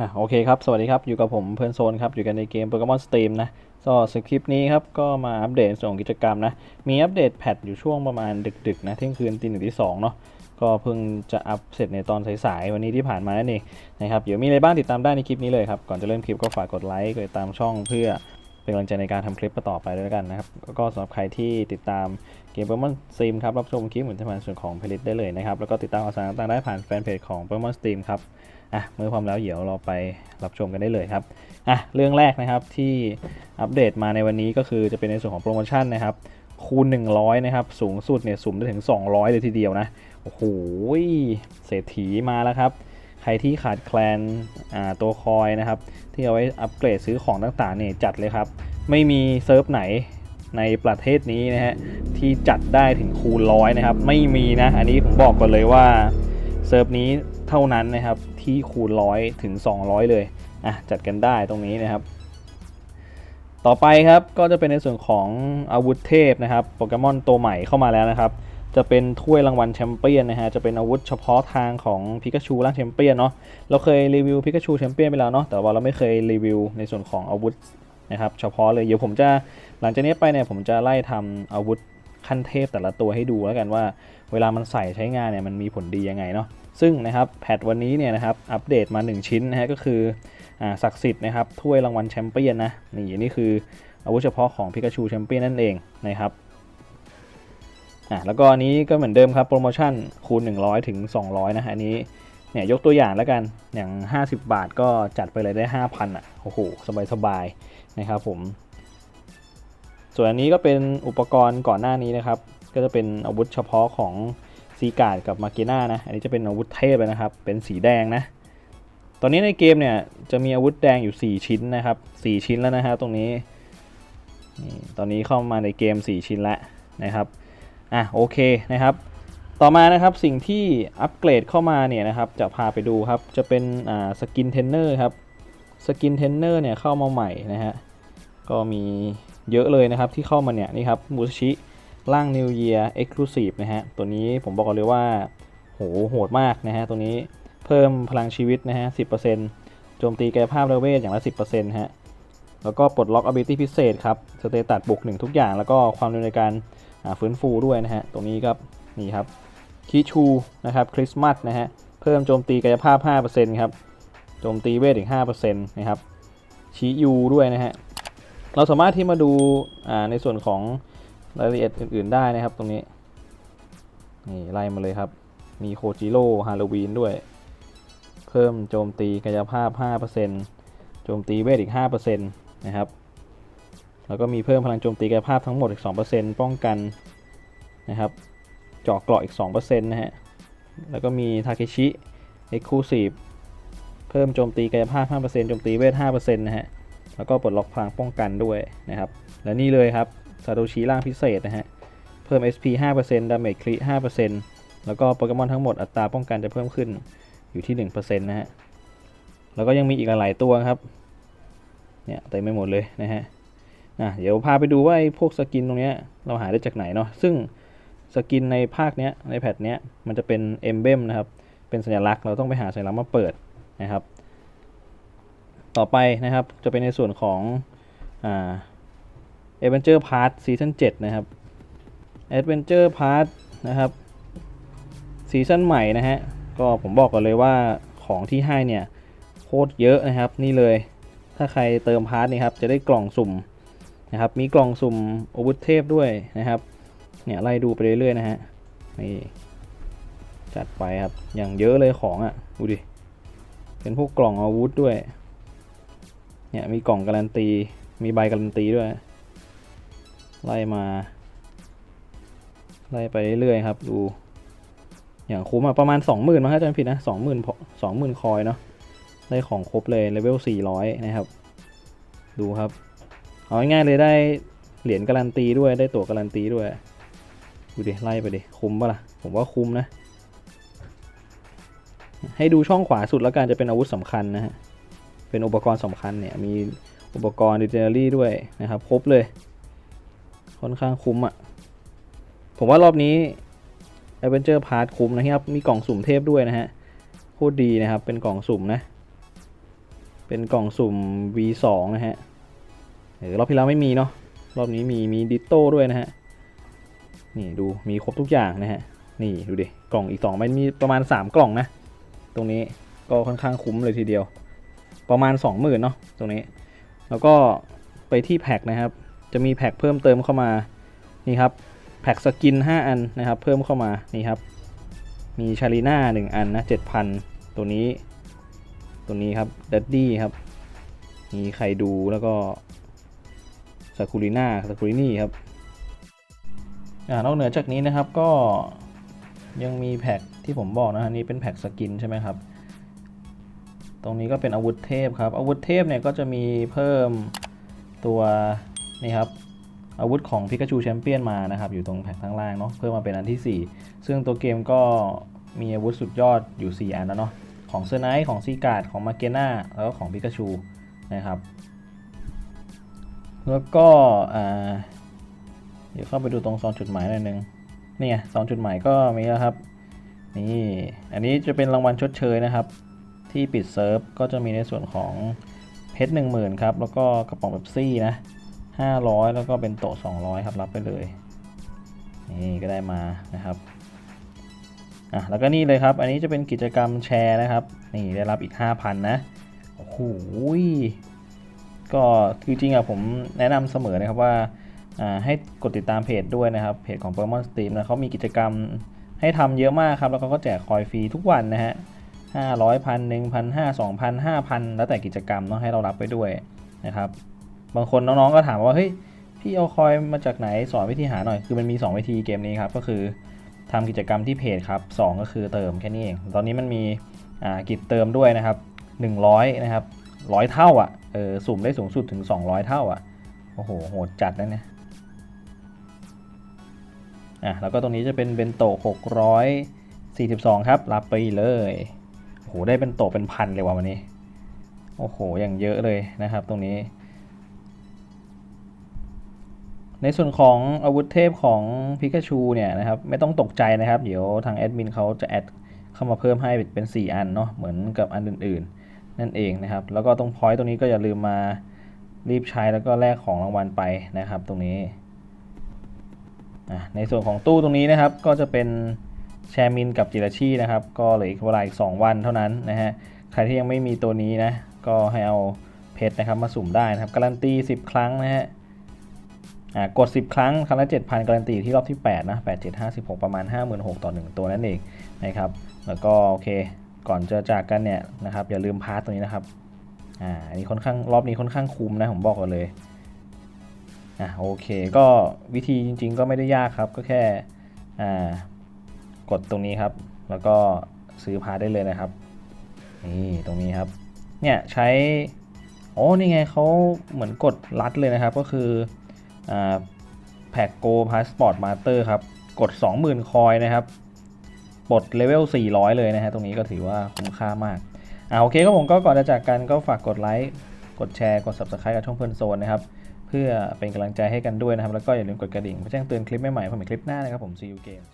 อะโอเคครับ สวัสดีครับ อยู่กับผมเพื่อนโซนครับ อยู่กันในเกม Pokemon Steam นะก็สคริปต์นี้ครับ ก็มาอัปเดตส่วนของกิจกรรมนะ มีอัปเดตแพทอยู่ช่วงประมาณดึกๆนะเที่ยงคืนตีหนึ่งที่สองเนาะก็เพิ่งจะอัปเสร็จในตอนสายๆวันนี้ที่ผ่านมานั่นเองนะครับเดี๋ยวมีอะไรบ้างติดตามได้ในคลิปนี้เลยครับ ก่อนจะเริ่มคลิปก็ฝากกดไลค์กดติดตามช่องเพื่อเป็นกำลังใจในการทำคลิปต่อไปด้วยกันนะครับ ก็สำหรับใครที่ติดตามเกม Pokemon Steam ครับรับชมคลิปเหมือนที่ผ่านส่วนของเพลย์ได้เลยนะครับแล้วก็ติดตามข่าวสารต่างๆได้ผ่านแฟนเพจของ Pokemon Steam ครับ อะเมื่อพร้อมแล้วเดี๋ยวเราไปรับชมกันได้เลยครับอะเรื่องแรกนะครับที่อัปเดตมาในวันนี้ก็คือจะเป็นในส่วนของโปรโมชั่นนะครับคูณ 100 นะครับ สูงสุดเนี่ยสุ่มได้ถึง 200 เลยทีเดียวนะ โอ้โห เศรษฐีมาแล้วครับ ใครที่ขาดแคลนอ่าตัวคอยนะครับ ที่เอาไว้อัปเกรดซื้อของต่างๆเนี่ยจัดเลยครับ ไม่มีเซิร์ฟไหนในประเทศนี้นะฮะ ที่จัดได้ถึงคูณร้อยนะครับ ไม่มีนะ อันนี้ผมบอกก่อนเลยว่า เซิร์ฟนี้ เท่านั้นนะครับที่คูณร้อยถึง 200 เลยอะจัดกันได้ตรงนี้นะครับ ต่อไปครับก็จะเป็นในส่วนของอาวุธเทพนะครับโปเกมอนตัวใหม่เข้ามาแล้วนะครับ จะเป็นถ้วยรางวัลแชมเปี้ยนนะฮะจะเป็นอาวุธเฉพาะทางของพิกาชูร่างแชมเปี้ยนเนาะเราเคยรีวิวพิกาชูแชมเปี้ยนไปแล้วเนาะแต่ว่าเราไม่เคยรีวิวในส่วนของอาวุธนะครับเฉพาะเลยเดี๋ยวผมจะหลังจากนี้ไปเนี่ยผมจะไล่ทำอาวุธ ขั้นเทพแต่ละตัวให้ดูแล้วกันว่า เวลามันใส่ใช้งานเนี่ยมันมีผลดียังไงเนาะซึ่งนะครับแพทวันนี้เนี่ยนะครับอัปเดตมา 1 ชิ้นนะฮะก็คืออ่าศักดิ์สิทธิ์นะครับถ้วยรางวัลแชมเปี้ยนนะนี่นี่คืออาวุธเฉพาะของพิกาชูแชมเปี้ยนนั่นเองนะครับอะแล้วก็อันนี้ก็เหมือนเดิมครับโปรโมชั่นคูณ 100 ถึง 200 นะฮะอันนี้เนี่ยยกตัวอย่างแล้วกันอย่าง 50 บาทก็จัดไปเลยได้ 5,000อะโอ้โหสบายๆนะครับผม ส่วนอันนี้ก็เป็นอุปกรณ์ก่อนหน้านี้นะครับ ก็จะเป็นอาวุธเฉพาะของซีการ์ดกับมาเกน่านะ อันนี้จะเป็นอาวุธเทพเลยนะครับ เป็นสีแดงนะ ตอนนี้ในเกมเนี่ยจะมีอาวุธแดงอยู่ 4 ชิ้นนะครับ 4 ชิ้นแล้วนะฮะตรงนี้นี่ตอนนี้เข้ามาในเกม 4 ชิ้นแล้วนะครับ อะโอเคนะครับ ต่อมานะครับสิ่งที่อัปเกรดเข้ามาเนี่ยนะครับจะพาไปดูครับ จะเป็นอ่าสกินเทนเนอร์ครับ สกินเทนเนอร์เนี่ยเข้ามาใหม่นะฮะ ก็มี เยอะเลยนะครับที่เข้ามาเนี่ยนี่ครับมูชิร่าง New Year Exclusive นะฮะตัวนี้ผมบอกเลยว่าโหโหดมากนะฮะตัวนี้เพิ่มพลังชีวิตนะฮะ 10%โจมตีกายภาพและเวทอย่างละ 10%ฮะแล้วก็ปลดล็อก ability พิเศษครับสเตตัสบุกหนึ่งทุกอย่าง แล้วก็ความเร็วในการฟื้นฟูด้วยนะฮะตรงนี้ครับนี่ครับคิชูนะครับคริสต์มาสนะฮะเพิ่มโจมตีกายภาพ 5%ครับโจมตีเวทอีก 5%นะครับชิยูด้วยนะฮะ เราสามารถที่มาดูในส่วนของรายละเอียดอื่น ๆได้นะครับตรงนี้ นี่ไล่มาเลยครับ มีโคจิโร่ฮาโลวีนด้วย เพิ่มโจมตีกายภาพ 5%โจมตีเวทอีก 5%นะครับ แล้วก็มีเพิ่มพลังโจมตีกายภาพทั้งหมดอีก 2%ป้องกันนะครับเจาะเกราะอีก 2%นะฮะ แล้วก็มีทาเคชิเอ็กซ์คลูซีฟเพิ่มโจมตีกายภาพ 5%โจมตีเวท 5%นะฮะ แล้วก็ปลดล็อกพลังป้องกันด้วยนะครับ และนี่เลยครับซาโตชิร่างพิเศษนะฮะ เพิ่ม SP 5% Damage Crit 5%แล้วก็โปเกมอนทั้งหมดอัตราป้องกันจะเพิ่มขึ้นอยู่ที่ 1%นะฮะ แล้วก็ยังมีอีกหลายตัวครับ เนี่ยเต็มไปหมดเลยนะฮะอะเดี๋ยวพาไปดูว่าไอ้พวกสกินตรงเนี้ยเราหาได้จากไหนเนาะ ซึ่งสกินในภาคเนี้ยในแพทเนี้ยมันจะเป็นเอมเบมนะครับ เป็นสัญลักษณ์เราต้องไปหาสัญลักษณ์มาเปิดนะครับ ต่อไปนะครับ จะเป็นในส่วนของเอ่า Adventure Part Season 7นะครับ Adventure Part นะครับซีซั่นใหม่นะฮะ ก็ผมบอกก่อนเลยว่าของที่ให้เนี่ยโคตรเยอะนะครับนี่เลยถ้าใครเติมพาร์ทนี่ครับจะได้กล่องสุ่มนะครับมีกล่องสุ่มอาวุธเทพด้วยนะครับเนี่ยไล่ดูไปเรื่อยๆนะฮะนี่จัดไปครับอย่างเยอะเลยของอะ่ะดูดิเป็นพวกกล่องอาวุธด้วย เนี่ยมีกล่องการันตี มีใบการันตีด้วย ไล่มา ไล่ไปเรื่อยๆครับ ดู อย่างคุ้มอะประมาณ 20,000มั้งถ้าจำไม่ผิดนะ20,000พอ20,000 คอยเนาะได้ของครบเลยเลเวล400 นะครับ ดูครับ เอาง่ายๆเลยได้เหรียญการันตีด้วยได้ตั๋วการันตีด้วย ดูดิ ไล่ไปดิ คุ้มปะล่ะ ผมว่าคุ้มนะ ให้ดูช่องขวาสุดแล้วกันจะเป็นอาวุธสำคัญนะฮะ เป็นอุปกรณ์สำคัญเนี่ยมีอุปกรณ์ดิเจเนอรี่ด้วยนะครับ ครบเลย ค่อนข้างคุ้มอะ่ะ ผมว่ารอบนี้ Adventure Part คุ้มนะครับ มีกล่องสุ่มเทพด้วยนะฮะ โคตรดีนะครับ เป็นกล่องสุ่มนะ เป็นกล่องสุ่ม V2 นะฮะเออรอบที่แล้วไม่มีเนาะ รอบนี้มีมีดิโต้ด้วยนะฮะ นี่ดูมีครบทุกอย่างนะฮะ นี่ดูดิ กล่องอีกสองมันมีประมาณ 3 กล่องนะ ตรงนี้ก็ค่อนข้างคุ้มเลยทีเดียว ประมาณ 20,000เนาะตรงนี้ แล้วก็ไปที่แพ็คนะครับ จะมีแพ็คเพิ่มเติมเข้ามานี่ครับแพ็คสกิน 5 อันนะครับ เพิ่มเข้ามานี่ครับ มีชาลีน่า1อันนะ7,000 ตัวนี้ตัวนี้ครับดัดดี้ครับมีไคดูแล้วก็ซากุริน่าซากุรินี่ครับอ่านอกเหนือจากนี้นะครับก็ยังมีแพ็คที่ผมบอกนะฮะนี่เป็นแพ็คสกินใช่ไหมครับ ตรงนี้ก็เป็นอาวุธเทพครับ อาวุธเทพเนี่ยก็จะมีเพิ่มตัวนี่ครับอาวุธของพิกาชูแชมเปี้ยนมานะครับ อยู่ตรงแผงข้างล่างเนาะเพิ่มมาเป็นอันที่ 4 ซึ่งตัวเกมก็มีอาวุธสุดยอดอยู่ 4 อันแล้วเนาะของเซอร์ไนท์ของซีการ์ดของมาเกน่าแล้วก็ของพิกาชูนะครับ แล้วก็เดี๋ยวเข้าไปดูตรงซองจุดหมายหน่อยนึงนี่ไงซองจุดหมายก็มีแล้วครับนี่อันนี้จะเป็นรางวัลชดเชยนะครับ ที่ปิดเซิร์ฟก็จะมีในส่วนของเพชรหนึ่งหมื่นครับแล้วก็กระป๋องเบปซี่นะ500 แล้วก็เป็นโต๊ะ200 ครับรับไปเลยนี่ก็ได้มานะครับอะแล้วก็นี่เลยครับ อันนี้จะเป็นกิจกรรมแชร์นะครับ นี่ได้รับอีก 5,000 นะโอ้โหก็คือจริงอะผมแนะนำเสมอนะครับว่าอ่าให้กดติดตามเพจด้วยนะครับเพจของ p e r m o n Steam นะเขามีกิจกรรมให้ทำเยอะมากครับ แล้วเขาก็แจกคอยฟรีทุกวันนะฮะ 500พันหนึ่งพันห้าสองพันห้าพันแล้วแต่กิจกรรมเนาะให้เรารับไปด้วยนะครับ บางคนน้องๆก็ถามว่าเฮ้ยพี่เอาคอยมาจากไหนสอนวิธีหาหน่อย คือมันมี 2 วิธีเกมนี้ครับ ก็คือทำกิจกรรมที่เพจครับ 2 ก็คือเติมแค่นี้เอง ตอนนี้มันมีอ่ากิจเติมด้วยนะครับ 100 นะครับร้อยเท่าอะเออสุ่มได้สูงสุดถึง 200 เท่าอะโอ้โหโหดจัดนะเนี่ยอะแล้วก็ตรงนี้จะเป็นเบนโตะ642 ครับ รับไปเลย หได้เป็นโตเป็นพันเลยว่ะวันนี้ โอ้โห อย่างเยอะเลยนะครับตรงนี้ ในส่วนของอาวุธเทพของพิกาชูเนี่ยนะครับ ไม่ต้องตกใจนะครับ เดี๋ยวทางแอดมินเขาจะแอดเข้ามาเพิ่มให้เป็น 4 อันเนาะ เหมือนกับอันอื่นๆ นั่นเองนะครับ แล้วก็ตรงพอยต์ตรงนี้ก็อย่าลืมมารีบใช้แล้วก็แลกของรางวัลไปนะครับ ตรงนี้ ในส่วนของตู้ตรงนี้นะครับก็จะเป็น แชร์มินกับจิราชีนะครับ ก็เหลืออีกเวลาอีก 2 วันเท่านั้นนะฮะ ใครที่ยังไม่มีตัวนี้นะ ก็ให้เอาเพชรนะครับมาสุ่มได้นะครับ การันตี 10 ครั้งนะฮะกด 10 ครั้ง ครั้งละ 7,000 การันตีที่รอบที่ 8 นะ 8 7 5 6 ประมาณ 56,000 ต่อ 1 ตัวนั่นเองนะครับ แล้วก็โอเค ก่อนจะจากกันเนี่ยนะครับ อย่าลืมพาร์ตตัวนี้นะครับ อ่า อันนี้ค่อนข้างรอบนี้ค่อนข้างคุ้มนะ ผมบอกกันเลย อ่าโอเค ก็วิธีจริง ๆ ก็ไม่ได้ยากครับ ก็แค่ อ่า กดตรงนี้ครับ แล้วก็ซื้อพาร์ตได้เลยนะครับ นี่ตรงนี้ครับ เนี่ยใช้ โอ้นี่ไงเขาเหมือนกดรัดเลยนะครับ ก็คือแพ็กโกพาสปอร์ตมาสเตอร์ครับ กด 20,000 คอยนะครับปลดเลเวล 400 เลยนะฮะ ตรงนี้ก็ถือว่าคุ้มค่ามาก อ่าโอเคก็ผมก็ก่อนจะจากกันก็ฝากกดไลค์ กดแชร์ กด Subscribe กับช่องเพื่อนโซนนะครับ เพื่อเป็นกำลังใจให้กันด้วยนะครับ แล้วก็อย่าลืมกดกระดิ่งเพื่อแจ้งเตือนคลิปใหม่ๆผมมีคลิปหน้านะครับผม See you game